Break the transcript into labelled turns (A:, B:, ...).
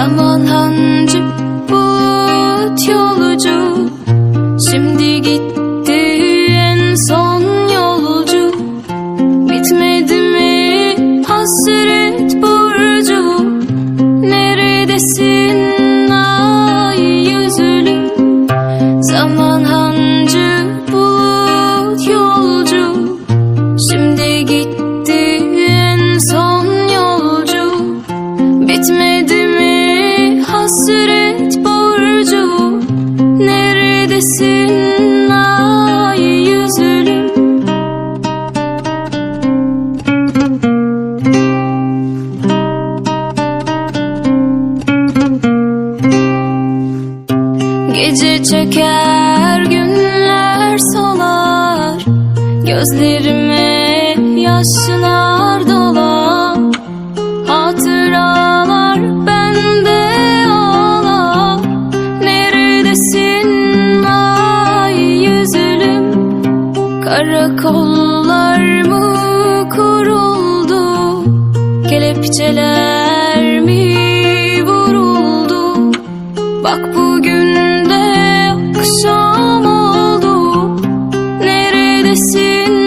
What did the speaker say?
A: Zaman hancı, bulut yolcu Şimdi git Gece çeker günler solar. Gözlerime yaşlar dolar. Hatıralar bende ağlar. Neredesin ay yüzlüm? Karakollar mı kuruldu? Kelepçeler mi vuruldu? Bak bugün akşam oldu. Neredesin